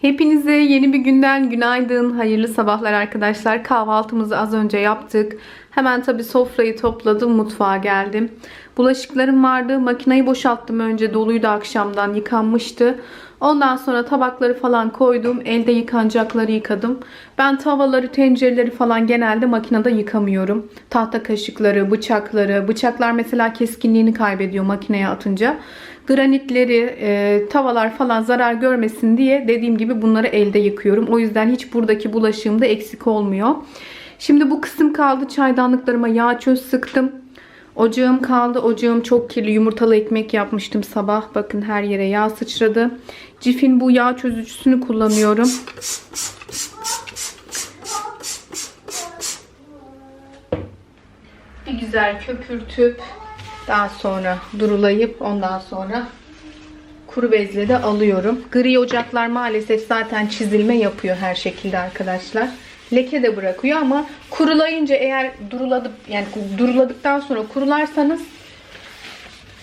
Hepinize yeni bir günden günaydın, hayırlı sabahlar arkadaşlar. Kahvaltımızı az önce yaptık. Hemen tabii sofrayı topladım, mutfağa geldim. Bulaşıklarım vardı, makineyi boşalttım önce, doluydu akşamdan, yıkanmıştı. Ondan sonra tabakları falan koydum, elde yıkanacakları yıkadım. Ben tavaları, tencereleri falan genelde makinede yıkamıyorum. Tahta kaşıkları, bıçakları, bıçaklar mesela keskinliğini kaybediyor makineye atınca granitleri, e, tavalar falan zarar görmesin diye dediğim gibi bunları elde yıkıyorum. O yüzden hiç buradaki bulaşığım da eksik olmuyor. Şimdi bu kısım kaldı. Çaydanlıklarıma yağ çöz sıktım. Ocağım kaldı. Ocağım çok kirli. Yumurtalı ekmek yapmıştım sabah. Bakın her yere yağ sıçradı. Cif'in bu yağ çözücüsünü kullanıyorum. Bir güzel köpürtüp daha sonra durulayıp ondan sonra kuru bezle de alıyorum. Gri ocaklar maalesef zaten çizilme yapıyor her şekilde arkadaşlar. Leke de bırakıyor ama kurulayınca eğer duruladık yani duruladıktan sonra kurularsanız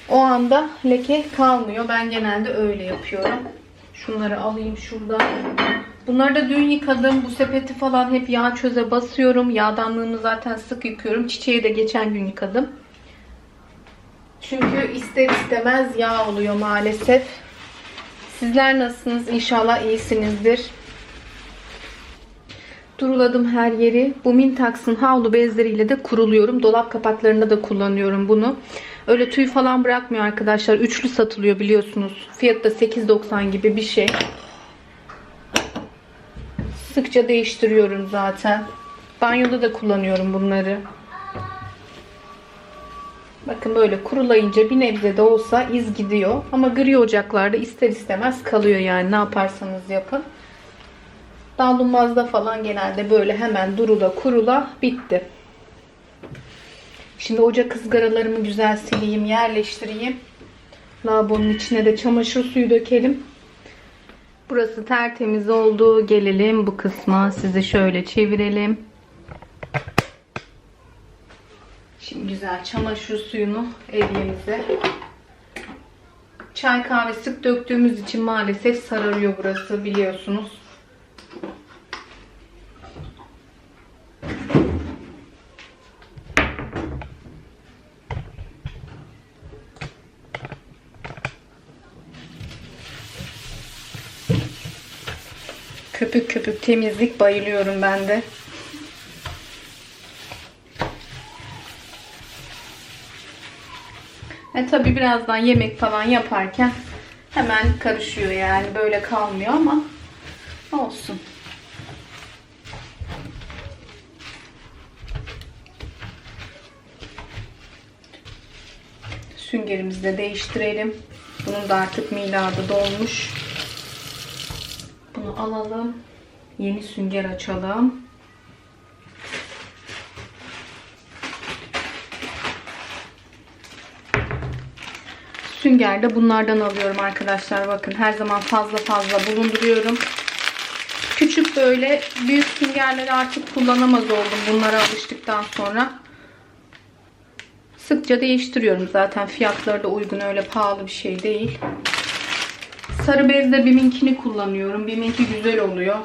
o anda leke kalmıyor. Ben genelde öyle yapıyorum. Şunları alayım şuradan. Bunları da dün yıkadım. Bu sepeti falan hep yağ çöze basıyorum. Yağdanlığımı zaten sık yıkıyorum. Çiçeği de geçen gün yıkadım. Çünkü ister istemez yağ oluyor maalesef. Sizler nasılsınız? İnşallah iyisinizdir. Duruladım her yeri. Bu Mintax'ın havlu bezleriyle de kuruluyorum. Dolap kapaklarında da kullanıyorum bunu. Öyle tüy falan bırakmıyor arkadaşlar. Üçlü satılıyor biliyorsunuz. Fiyatı da 8.90 gibi bir şey. Sıkça değiştiriyorum zaten. Banyoda da kullanıyorum bunları. Bakın böyle kurulayınca bir nebze de olsa iz gidiyor. Ama gri ocaklarda ister istemez kalıyor yani ne yaparsanız yapın. Davlumbazda falan genelde böyle hemen durula kurula bitti. Şimdi ocak ızgaralarımı güzel sileyim, yerleştireyim. Lavabonun içine de çamaşır suyu dökelim. Burası tertemiz oldu. Gelelim bu kısma. Sizi şöyle çevirelim. Şimdi güzel çamaşır suyunu evyemize. Çay kahve sık döktüğümüz için maalesef sararıyor burası biliyorsunuz. Köpük köpük temizlik bayılıyorum ben de. E tabi birazdan yemek falan yaparken hemen karışıyor yani böyle kalmıyor ama olsun. Süngerimizi de değiştirelim. Bunun da artık miladı dolmuş. Bunu alalım. Yeni sünger açalım. Süngerde bunlardan alıyorum arkadaşlar. Bakın her zaman fazla fazla bulunduruyorum. Küçük böyle büyük süngerleri artık kullanamaz oldum bunlara alıştıktan sonra. Sıkça değiştiriyorum zaten. Fiyatları da uygun öyle pahalı bir şey değil. Sarı bezde Bim'inkini kullanıyorum. Bim'inki güzel oluyor.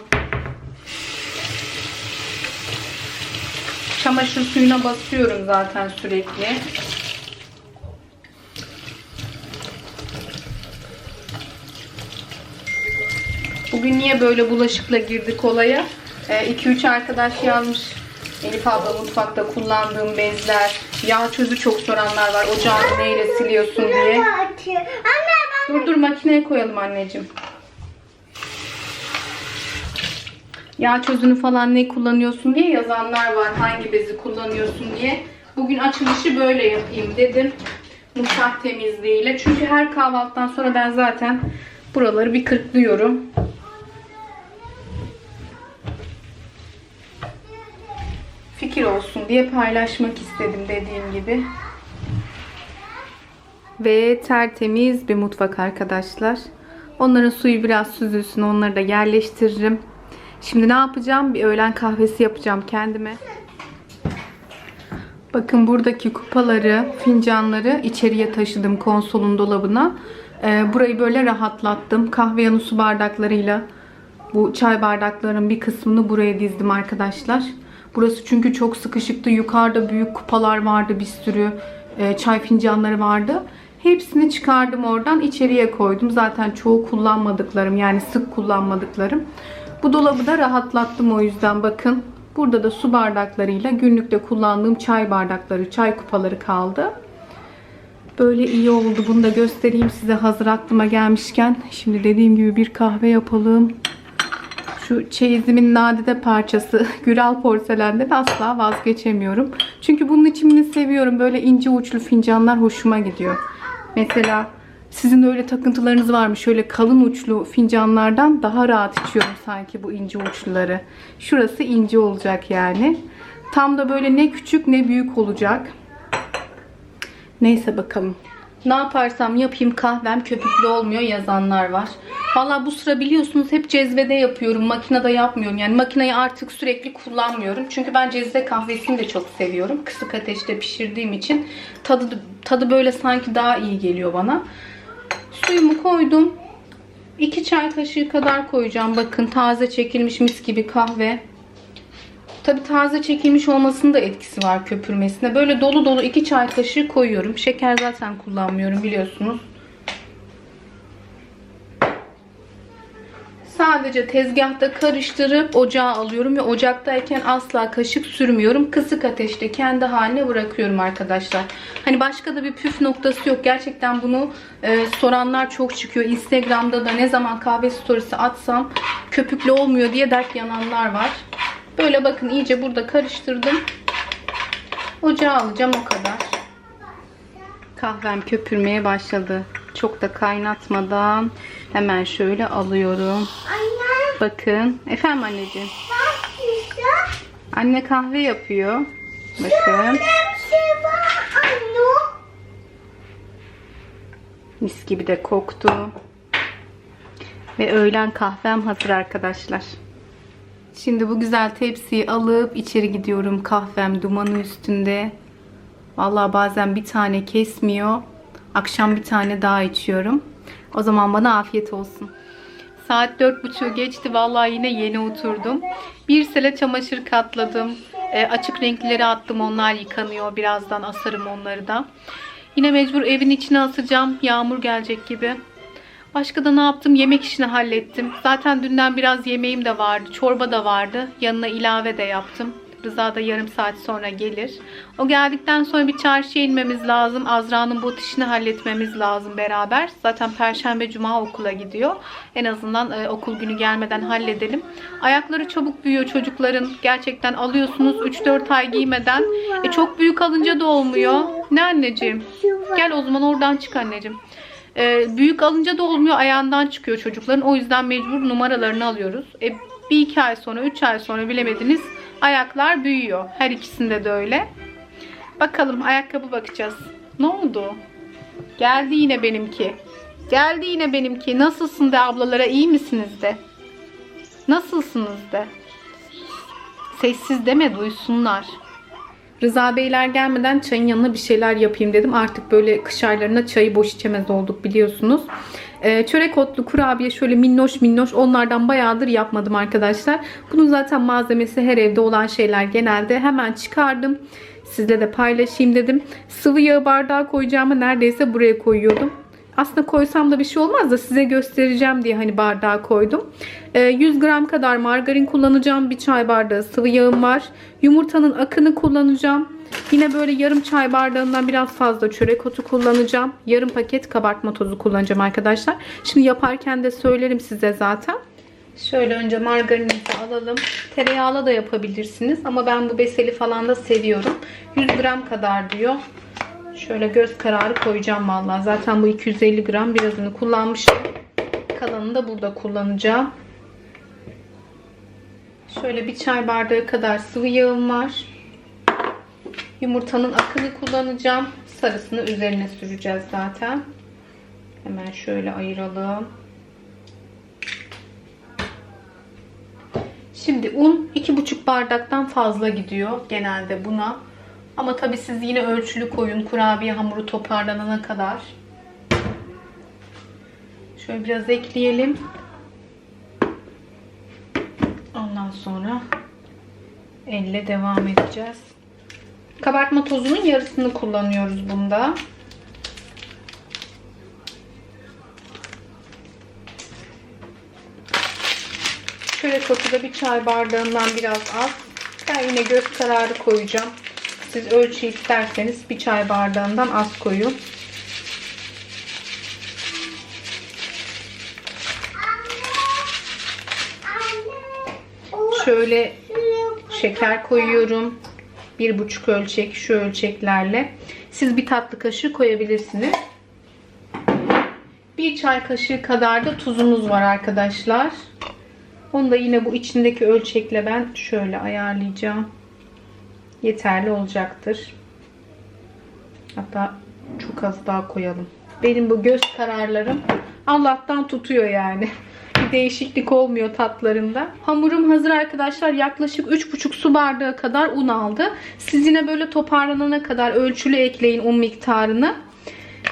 Çamaşır suyuna basıyorum zaten sürekli. Bugün niye böyle bulaşıkla girdik olaya? 2-3 arkadaş yazmış. Elif abla mutfakta kullandığım bezler. Yağ çözü çok soranlar var. Ocağını neyle siliyorsun diye. Anne ben Dur dur makineye koyalım anneciğim. Yağ çözünü falan ne kullanıyorsun diye yazanlar var. Hangi bezi kullanıyorsun diye. Bugün açılışı böyle yapayım dedim. Mutfak temizliğiyle. Çünkü her kahvaltıdan sonra ben zaten buraları bir kırklıyorum. Fikir olsun diye paylaşmak istedim dediğim gibi. Ve tertemiz bir mutfak arkadaşlar. Onların suyu biraz süzülsün. Onları da yerleştiririm. Şimdi ne yapacağım? Bir öğlen kahvesi yapacağım kendime. Bakın buradaki kupaları, fincanları içeriye taşıdım konsolun dolabına. Ee, burayı böyle rahatlattım. Kahve yanı su bardaklarıyla Bu çay bardaklarının bir kısmını buraya dizdim arkadaşlar. Burası çünkü çok sıkışıktı. Yukarıda büyük kupalar vardı bir sürü. e, çay fincanları vardı. Hepsini çıkardım oradan içeriye koydum. Zaten çoğu kullanmadıklarım yani sık kullanmadıklarım. Bu dolabı da rahatlattım o yüzden bakın. Burada da su bardaklarıyla günlükte kullandığım çay bardakları, çay kupaları kaldı. Böyle iyi oldu. Bunu da göstereyim size hazır aklıma gelmişken. Şimdi dediğim gibi bir kahve yapalım. Şu çeyizimin nadide parçası Güral porselenden asla vazgeçemiyorum. Çünkü bunun içimini seviyorum. Böyle ince uçlu fincanlar hoşuma gidiyor. Mesela sizin öyle takıntılarınız var mı? Şöyle kalın uçlu fincanlardan daha rahat içiyorum sanki bu ince uçluları. Şurası ince olacak yani. Tam da böyle ne küçük ne büyük olacak. Neyse bakalım. Ne yaparsam yapayım kahvem köpüklü olmuyor yazanlar var. Valla bu sıra biliyorsunuz hep cezvede yapıyorum. Makinede yapmıyorum. Yani makineyi artık sürekli kullanmıyorum. Çünkü ben cezve kahvesini de çok seviyorum. Kısık ateşte pişirdiğim için tadı tadı böyle sanki daha iyi geliyor bana. Suyumu koydum. 2 çay kaşığı kadar koyacağım. Bakın taze çekilmiş mis gibi kahve. Tabi taze çekilmiş olmasının da etkisi var köpürmesine. Böyle dolu dolu 2 çay kaşığı koyuyorum. Şeker zaten kullanmıyorum biliyorsunuz. Sadece tezgahta karıştırıp ocağa alıyorum ve ocaktayken asla kaşık sürmüyorum. Kısık ateşte kendi haline bırakıyorum arkadaşlar. Hani başka da bir püf noktası yok. Gerçekten bunu e, soranlar çok çıkıyor. Instagram'da da ne zaman kahve storiesi atsam köpüklü olmuyor diye dert yananlar var. Böyle bakın iyice burada karıştırdım. Ocağa alacağım o kadar. Kahvem köpürmeye başladı. Çok da kaynatmadan hemen şöyle alıyorum. Anne Bakın. Efendim anneciğim. Anne kahve yapıyor. Bakın. Şey. Mis gibi de koktu. Ve öğlen kahvem hazır arkadaşlar. Şimdi bu güzel tepsiyi alıp içeri gidiyorum. Kahvem dumanı üstünde. Vallahi bazen bir tane kesmiyor. Akşam bir tane daha içiyorum. O zaman bana afiyet olsun. Saat dört buçuğu geçti. Vallahi yine yeni oturdum. Bir sele çamaşır katladım. E, açık renkleri attım. Onlar yıkanıyor. Birazdan asarım onları da. Yine mecbur evin içine asacağım. Yağmur gelecek gibi. Başka da ne yaptım? Yemek işini hallettim. Zaten dünden biraz yemeğim de vardı. Çorba da vardı. Yanına ilave de yaptım. Rıza da yarım saat sonra gelir. O geldikten sonra bir çarşıya inmemiz lazım. Azra'nın bot işini halletmemiz lazım beraber. Zaten perşembe cuma okula gidiyor. En azından e, okul günü gelmeden halledelim. Ayakları çabuk büyüyor çocukların. Gerçekten alıyorsunuz 3-4 ay giymeden. E, çok büyük alınca da olmuyor. Ne anneciğim? Gel o zaman oradan çık anneciğim. Ee, büyük alınca da olmuyor ayağından çıkıyor çocukların. O yüzden mecbur numaralarını alıyoruz. E, bir iki ay sonra, üç ay sonra bilemediniz ayaklar büyüyor. Her ikisinde de öyle. Bakalım ayakkabı bakacağız. Ne oldu? Geldi yine benimki. Geldi yine benimki. Nasılsın de ablalara iyi misiniz de. Nasılsınız de. Sessiz deme duysunlar. Rıza Beyler gelmeden çayın yanına bir şeyler yapayım dedim. Artık böyle kış aylarında çayı boş içemez olduk biliyorsunuz. Ee, çörek otlu kurabiye şöyle minnoş minnoş onlardan bayağıdır yapmadım arkadaşlar. Bunun zaten malzemesi her evde olan şeyler genelde. Hemen çıkardım. Sizle de paylaşayım dedim. Sıvı yağı bardağa koyacağımı neredeyse buraya koyuyordum. Aslında koysam da bir şey olmaz da size göstereceğim diye hani bardağa koydum. Ee, 100 gram kadar margarin kullanacağım. Bir çay bardağı sıvı yağım var. Yumurtanın akını kullanacağım. Yine böyle yarım çay bardağından biraz fazla çörek otu kullanacağım. Yarım paket kabartma tozu kullanacağım arkadaşlar. Şimdi yaparken de söylerim size zaten. Şöyle önce margarinimizi alalım. Tereyağla da yapabilirsiniz ama ben bu beseli falan da seviyorum. 100 gram kadar diyor. Şöyle göz kararı koyacağım vallahi. Zaten bu 250 gram birazını kullanmışım. Kalanını da burada kullanacağım. Şöyle bir çay bardağı kadar sıvı yağım var. Yumurtanın akını kullanacağım. Sarısını üzerine süreceğiz zaten. Hemen şöyle ayıralım. Şimdi un 2,5 bardaktan fazla gidiyor genelde buna. Ama tabi siz yine ölçülü koyun kurabiye hamuru toparlanana kadar. Şöyle biraz ekleyelim. Ondan sonra elle devam edeceğiz. Kabartma tozunun yarısını kullanıyoruz bunda. Şöyle kokuda bir çay bardağından biraz az. Ben yine göz kararı koyacağım. Siz ölçü isterseniz bir çay bardağından az koyun. Şöyle şeker koyuyorum. Bir buçuk ölçek şu ölçeklerle. Siz bir tatlı kaşığı koyabilirsiniz. Bir çay kaşığı kadar da tuzumuz var arkadaşlar. Onu da yine bu içindeki ölçekle ben şöyle ayarlayacağım. Yeterli olacaktır. Hatta çok az daha koyalım. Benim bu göz kararlarım Allah'tan tutuyor yani. Bir değişiklik olmuyor tatlarında. Hamurum hazır arkadaşlar. Yaklaşık 3,5 su bardağı kadar un aldı. Siz yine böyle toparlanana kadar ölçülü ekleyin un miktarını.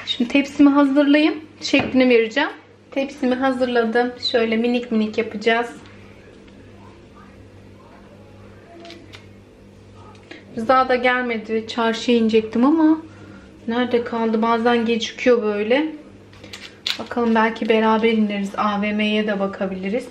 Şimdi tepsimi hazırlayayım. Şeklini vereceğim. Tepsimi hazırladım. Şöyle minik minik yapacağız. Rıza da gelmedi. Çarşıya inecektim ama nerede kaldı? Bazen gecikiyor böyle. Bakalım belki beraber ineriz. AVM'ye de bakabiliriz.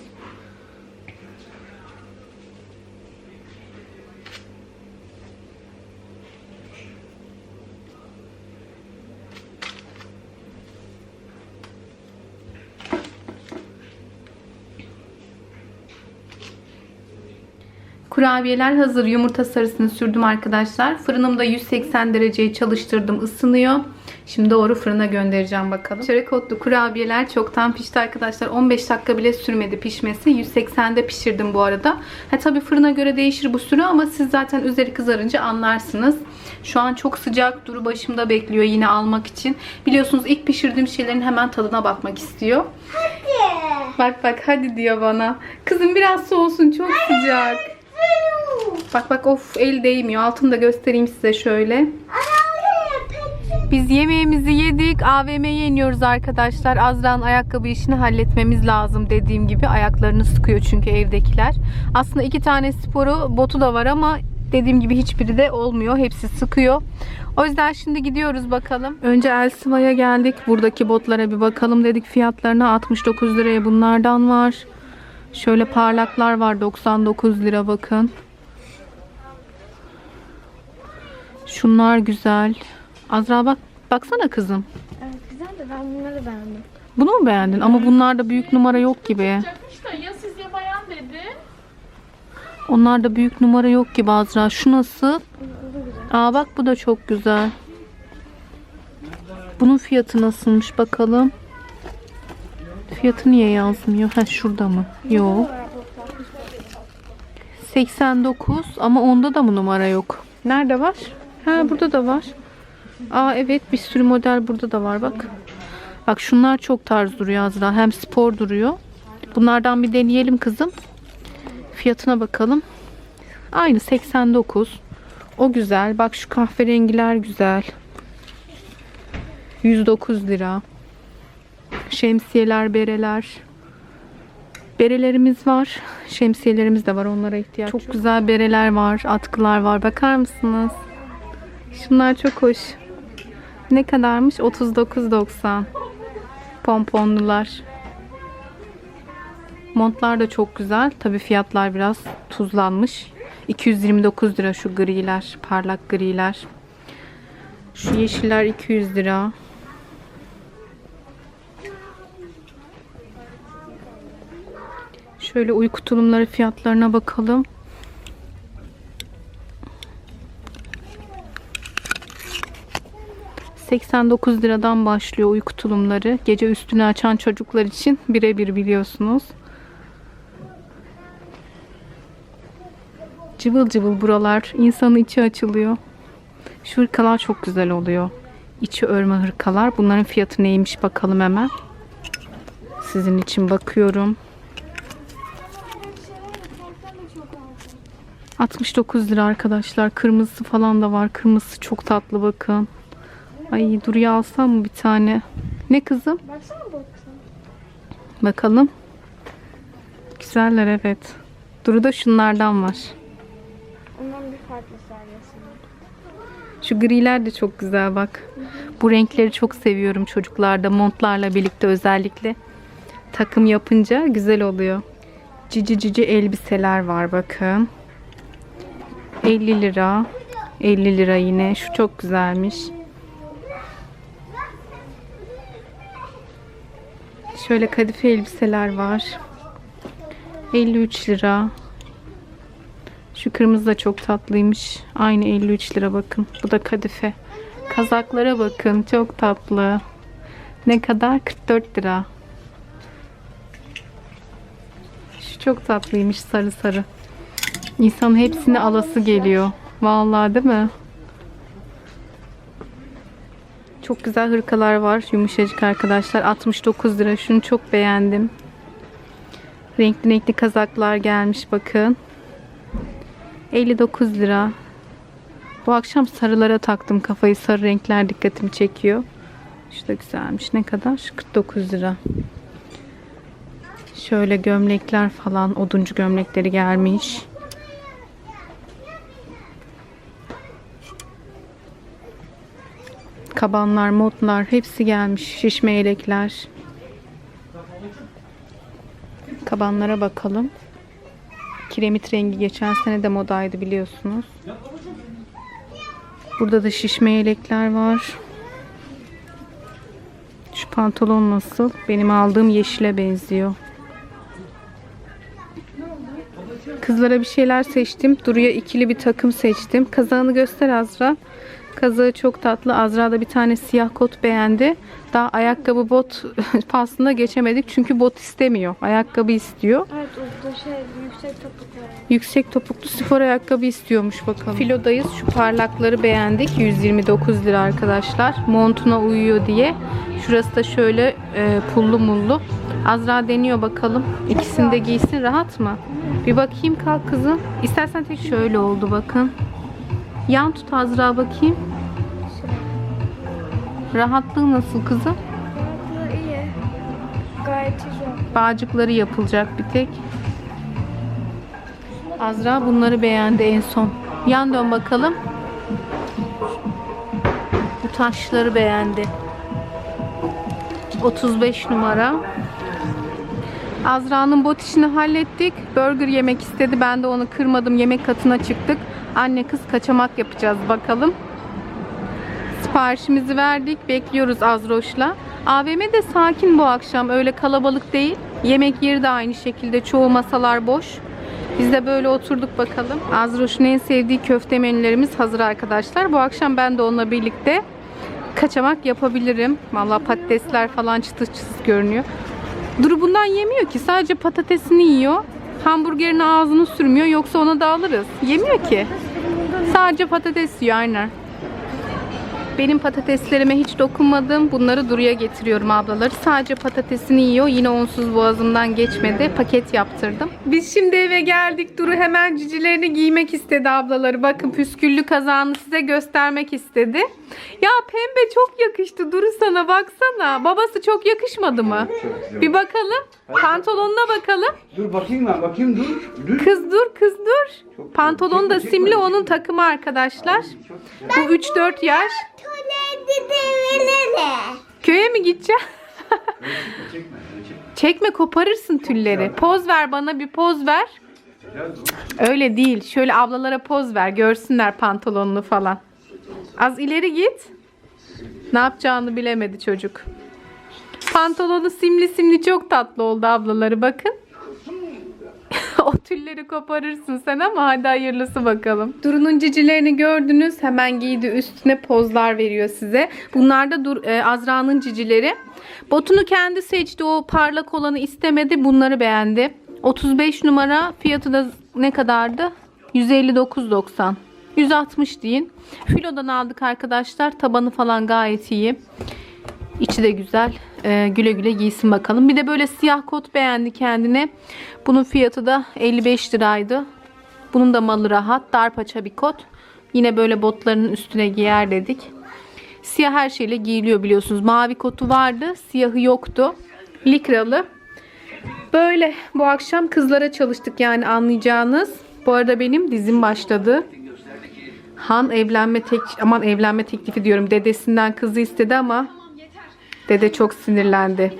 Kurabiyeler hazır. Yumurta sarısını sürdüm arkadaşlar. Fırınımda 180 dereceyi çalıştırdım. ısınıyor. Şimdi doğru fırına göndereceğim bakalım. Çörek otlu kurabiyeler çoktan pişti arkadaşlar. 15 dakika bile sürmedi pişmesi. 180'de pişirdim bu arada. Ha tabii fırına göre değişir bu süre ama siz zaten üzeri kızarınca anlarsınız. Şu an çok sıcak. Duru başımda bekliyor yine almak için. Biliyorsunuz ilk pişirdiğim şeylerin hemen tadına bakmak istiyor. hadi. Bak bak hadi diyor bana. Kızım biraz soğusun çok sıcak. Bak bak of el değmiyor. Altını da göstereyim size şöyle. Biz yemeğimizi yedik. AVM'ye iniyoruz arkadaşlar. Azra'nın ayakkabı işini halletmemiz lazım dediğim gibi. Ayaklarını sıkıyor çünkü evdekiler. Aslında iki tane sporu botu da var ama dediğim gibi hiçbiri de olmuyor. Hepsi sıkıyor. O yüzden şimdi gidiyoruz bakalım. Önce Elsiva'ya geldik. Buradaki botlara bir bakalım dedik fiyatlarına. 69 liraya bunlardan var. Şöyle parlaklar var 99 lira bakın. Şunlar güzel. Azra bak baksana kızım. Evet güzel de ben bunları beğendim. Bunu mu beğendin? Ama bunlarda büyük numara yok gibi. Yapmış da ya siz ya bayan dedi. Onlarda büyük numara yok gibi Azra. Şu nasıl? Aa bak bu da çok güzel. Bunun fiyatı nasılmış bakalım. Fiyatı niye yazmıyor? Ha şurada mı? Yok. 89 ama onda da mı numara yok? Nerede var? Ha burada da var. Aa evet bir sürü model burada da var bak. Bak şunlar çok tarz duruyor Azra. Hem spor duruyor. Bunlardan bir deneyelim kızım. Fiyatına bakalım. Aynı 89. O güzel. Bak şu kahverengiler güzel. 109 lira. Şemsiyeler, bereler. Berelerimiz var. Şemsiyelerimiz de var. Onlara ihtiyaç Çok güzel bereler var. Atkılar var. Bakar mısınız? Şunlar çok hoş. Ne kadarmış? 39.90. Pomponlular. Montlar da çok güzel. Tabi fiyatlar biraz tuzlanmış. 229 lira şu griler. Parlak griler. Şu yeşiller 200 lira. Şöyle uyku tulumları fiyatlarına bakalım. ...89 liradan başlıyor uyku tulumları. Gece üstünü açan çocuklar için birebir biliyorsunuz. Cıvıl cıvıl buralar. İnsanın içi açılıyor. Şu hırkalar çok güzel oluyor. İçi örme hırkalar. Bunların fiyatı neymiş bakalım hemen. Sizin için bakıyorum. 69 lira arkadaşlar. Kırmızısı falan da var. Kırmızısı çok tatlı bakın. Ay Duru'ya alsam mı bir tane? Ne kızım? Baksana bu kızım. Bakalım. Güzeller evet. Duru'da şunlardan var. Ondan bir farklı servisini. Şu griler de çok güzel bak. Bu renkleri çok seviyorum çocuklarda montlarla birlikte özellikle. Takım yapınca güzel oluyor. Cici cici elbiseler var bakın. 50 lira. 50 lira yine. Şu çok güzelmiş. Şöyle kadife elbiseler var. 53 lira. Şu kırmızı da çok tatlıymış. Aynı 53 lira bakın. Bu da kadife. Kazaklara bakın. Çok tatlı. Ne kadar? 44 lira. Şu çok tatlıymış sarı sarı. İnsanın hepsini alası geliyor. Vallahi değil mi? Çok güzel hırkalar var. Yumuşacık arkadaşlar. 69 lira. Şunu çok beğendim. Renkli renkli kazaklar gelmiş bakın. 59 lira. Bu akşam sarılara taktım kafayı. Sarı renkler dikkatimi çekiyor. Şu da güzelmiş. Ne kadar? 49 lira. Şöyle gömlekler falan. Oduncu gömlekleri gelmiş. Kabanlar, modlar hepsi gelmiş. Şişme yelekler. Kabanlara bakalım. Kiremit rengi geçen sene de modaydı biliyorsunuz. Burada da şişme yelekler var. Şu pantolon nasıl? Benim aldığım yeşile benziyor. Kızlara bir şeyler seçtim. Duru'ya ikili bir takım seçtim. Kazağını göster Azra. Kazağı çok tatlı. Azra da bir tane siyah kot beğendi. Daha ayakkabı bot faslına geçemedik. Çünkü bot istemiyor. Ayakkabı istiyor. Evet o da şey yüksek topuklu. Yüksek topuklu spor ayakkabı istiyormuş bakalım. Filodayız. Şu parlakları beğendik. 129 lira arkadaşlar. Montuna uyuyor diye. Şurası da şöyle e, pullu mullu. Azra deniyor bakalım. İkisini de giysin. Rahat mı? Bir bakayım kalk kızım. İstersen tek şöyle oldu bakın. Yan tut Azra bakayım. Rahatlığı nasıl kızım? Rahatlığı iyi. Gayet güzel. Bağcıkları yapılacak bir tek. Azra bunları beğendi en son. Yan dön bakalım. Bu taşları beğendi. 35 numara. Azra'nın bot işini hallettik. Burger yemek istedi. Ben de onu kırmadım. Yemek katına çıktık. Anne kız kaçamak yapacağız bakalım. Siparişimizi verdik. Bekliyoruz Azroş'la. AVM de sakin bu akşam. Öyle kalabalık değil. Yemek yeri de aynı şekilde. Çoğu masalar boş. Biz de böyle oturduk bakalım. Azroş'un en sevdiği köfte menülerimiz hazır arkadaşlar. Bu akşam ben de onunla birlikte kaçamak yapabilirim. Vallahi patatesler falan çıtır çıtır görünüyor. Duru bundan yemiyor ki. Sadece patatesini yiyor. Hamburgerin ağzını sürmüyor. Yoksa ona da alırız. Yemiyor ki. Sadece patates yiyor aynen. Benim patateslerime hiç dokunmadım. Bunları Duru'ya getiriyorum ablaları. Sadece patatesini yiyor. Yine onsuz boğazımdan geçmedi. Paket yaptırdım. Biz şimdi eve geldik. Duru hemen cicilerini giymek istedi ablaları. Bakın püsküllü kazağını size göstermek istedi. Ya pembe çok yakıştı Duru sana baksana. Babası çok yakışmadı mı? Bir bakalım. Pantolonuna bakalım. Dur bakayım ben bakayım dur. Dur. Kız dur kız dur. Pantolon da simli onun takımı arkadaşlar. Bu 3-4 yaş. Köye mi gideceğim? Çekme çekme. çekme. Çekme koparırsın tülleri. Poz ver bana bir poz ver. Öyle değil. Şöyle ablalara poz ver. Görsünler pantolonunu falan. Az ileri git. Ne yapacağını bilemedi çocuk. Pantolonu simli simli çok tatlı oldu ablaları bakın. o tülleri koparırsın sen ama hadi hayırlısı bakalım. Duru'nun cicilerini gördünüz. Hemen giydi üstüne pozlar veriyor size. Bunlar da Dur e, Azra'nın cicileri. Botunu kendi seçti. O parlak olanı istemedi. Bunları beğendi. 35 numara. Fiyatı da ne kadardı? 159.90. 160 deyin. Filo'dan aldık arkadaşlar. Tabanı falan gayet iyi. İçi de güzel. Ee, güle güle giysin bakalım. Bir de böyle siyah kot beğendi kendine. Bunun fiyatı da 55 liraydı. Bunun da malı rahat. Dar paça bir kot. Yine böyle botlarının üstüne giyer dedik. Siyah her şeyle giyiliyor biliyorsunuz. Mavi kotu vardı. Siyahı yoktu. Likralı. Böyle bu akşam kızlara çalıştık yani anlayacağınız. Bu arada benim dizim başladı. Han evlenme tek aman evlenme teklifi diyorum. Dedesinden kızı istedi ama dede çok sinirlendi.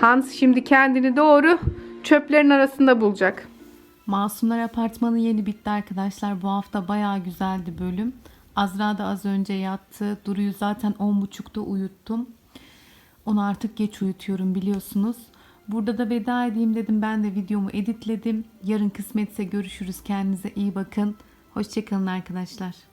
Hans şimdi kendini doğru çöplerin arasında bulacak. Masumlar Apartmanı yeni bitti arkadaşlar. Bu hafta bayağı güzeldi bölüm. Azra da az önce yattı. Duru'yu zaten 10.30'da uyuttum. Onu artık geç uyutuyorum biliyorsunuz. Burada da veda edeyim dedim. Ben de videomu editledim. Yarın kısmetse görüşürüz. Kendinize iyi bakın. Hoşçakalın arkadaşlar.